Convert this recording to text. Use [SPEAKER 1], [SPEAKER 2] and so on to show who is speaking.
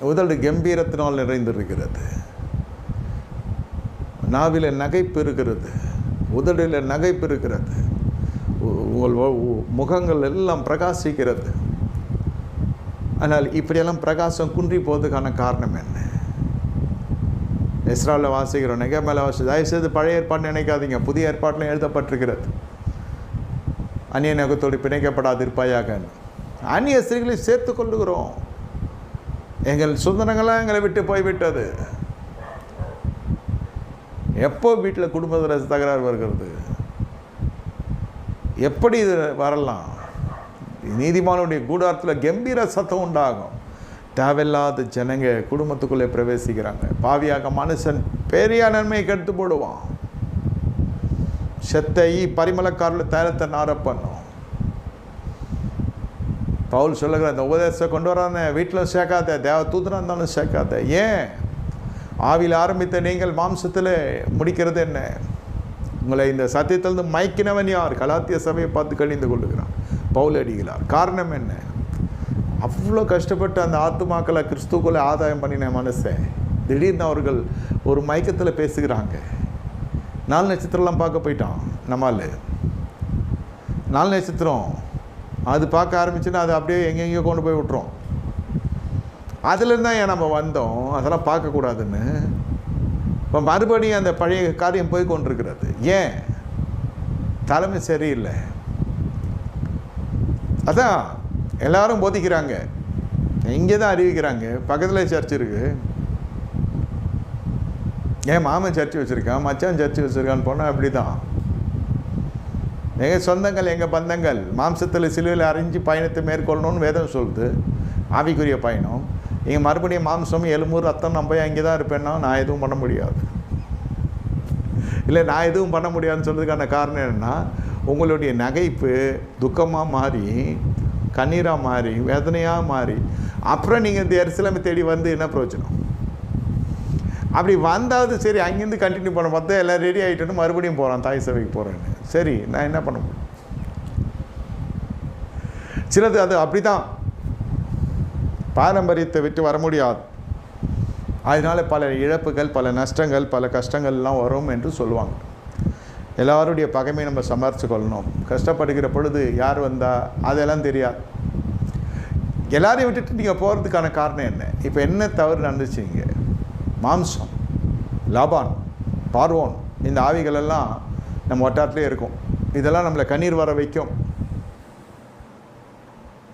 [SPEAKER 1] உதடு கம்பீரத்தினால் நிறைந்திருக்கிறது. நாவில நகைப்பு இருக்கிறது உதடில் நகைப்பு இருக்கிறது உ- உங்கள் முகங்கள் எல்லாம் பிரகாசிக்கிறது. ஆனால் இப்படியெல்லாம் பிரகாசம் குன்றி போவதுக்கான காரணம் என்ன? இஸ்ராவில் வாசிக்கிறோம் நெகமேல வாசி தயவுசெய்து பழைய ஏற்பாடு நினைக்காதீங்க. புதிய ஏற்பாட்டில் எழுதப்பட்டிருக்கிறது. அந்நிய நகத்தோடு பிணைக்கப்படாதிருப்பாயாக. அந்நிய ஸ்திரீகளை சேர்த்து கொள்ளுகிறோம். எங்கள் சுதந்திரங்களாம் எங்களை விட்டு போய்விட்டது. எப்போ வீட்டில் குடும்பத்தில் தகராறு வருகிறது? எப்படி இது வரலாம்? நீதிமானுடைய கூடாரத்தில் கம்பீர சத்தம் உண்டாகும். தேவையில்லாத ஜனங்க குடும்பத்துக்குள்ளே பிரவேசிக்கிறாங்க. பாவியாக மனுஷன் பெரிய நன்மையை கெடுத்து போடுவான். செத்தை பரிமளக்காரில் தயாரத்தை நார பண்ணும் பவுல் சொல்லுகிற அந்த உபதேசத்தை கொண்டு வரான வீட்டில் சேர்க்காத தேவ தூதனாக இருந்தாலும் சேர்க்காத. ஏன்? ஆவியில் ஆரம்பித்த நீங்கள் மாம்சத்தில் முடிக்கிறது என்ன? உங்களை இந்த சத்தியத்திலிருந்து மயக்கினவன் யார்? கலாத்திய சபையை பார்த்து கழிந்து கொள்ளுகிறான். பவுல் அடிகளார் காரணம் என்ன? அவ்வளோ கஷ்டப்பட்டு அந்த ஆத்துமாக்களை கிறிஸ்துக்குள்ளே ஆதாயம் பண்ணின மனுஷன். திடீர்னு அவர்கள் ஒரு மயக்கத்தில் பேசுகிறாங்க. நாலு நட்சத்திரம்லாம் பார்க்க போயிட்டான் நம்மால். நாலு நட்சத்திரம். அது பார்க்க ஆரம்பிச்சுன்னா அது அப்படியே எங்கெங்கேயோ கொண்டு போய் விட்டுரும். அதுலேருந்து ஏன் நம்ம வந்தோம்? அதெல்லாம் பார்க்கக்கூடாதுன்னு. இப்போ மறுபடியும் அந்த பழைய காரியம் போய் கொண்டிருக்கிறது. ஏன்? தலைமை சரியில்லை. அதான் எல்லாரும் போதிக்கிறாங்க. இங்கே தான் அறிவிக்கிறாங்க. பக்கத்தில் சர்ச் இருக்கு. ஏன் மாமன் சர்ச் வச்சுருக்கான்? மச்சான் சர்ச் வச்சுருக்கான்னு போனால் அப்படி தான் எங்கள் சொந்தங்கள் எங்கள் பந்தங்கள் மாம்சத்தில் சிலுவையில் அறிஞ்சு பயணத்தை மேற்கொள்ளணும்னு வேதம் சொல்லுது. ஆவிக்குரிய பயணம். இங்கே மறுபடியும் மாம்சம் எலும்பு ரத்தம் நம்ம போய் அங்கே தான் இருப்பேன்னா நான் எதுவும் பண்ண முடியாது. இல்லை நான் எதுவும் பண்ண முடியாதுன்னு சொல்கிறதுக்கான காரணம் என்னென்னா உங்களுடைய நகைப்பு துக்கமாக மாறி கண்ணீராக மாறி வேதனையாக மாறி அப்புறம் நீங்கள் இந்த எரிசிலமை தேடி வந்து என்ன பிரயோஜனம்? அப்படி வந்தாவது சரி அங்கேருந்து கண்டினியூ பண்ண. பார்த்தா எல்லாம் ரெடி ஆகிட்டோன்னு மறுபடியும் போகிறான் தாய் சபைக்கு போகிறேன்னு சரி நான் என்ன பண்ண முடியும்? சிலது அது அப்படி தான் பாரம்பரியத்தை விட்டு வர முடியாது. அதனால் பல இழப்புகள் பல நஷ்டங்கள் பல கஷ்டங்கள்லாம் வரும் என்று சொல்லுவாங்க. எல்லாருடைய பகைமையை நம்ம சமாளித்து கொள்ளணும். கஷ்டப்படுகிற பொழுது யார் வந்தால் அதெல்லாம் தெரியாது. எல்லாரையும் விட்டுட்டு நீங்கள் போகிறதுக்கான காரணம் என்ன? இப்போ என்ன தவறு நடந்துச்சுங்க மாம்சம் லாபான் பார்வோன் இந்த ஆவிகளெல்லாம் நம்ம வட்டாரத்திலே இருக்கும். இதெல்லாம் நம்மளை கண்ணீர் வர வைக்கும்.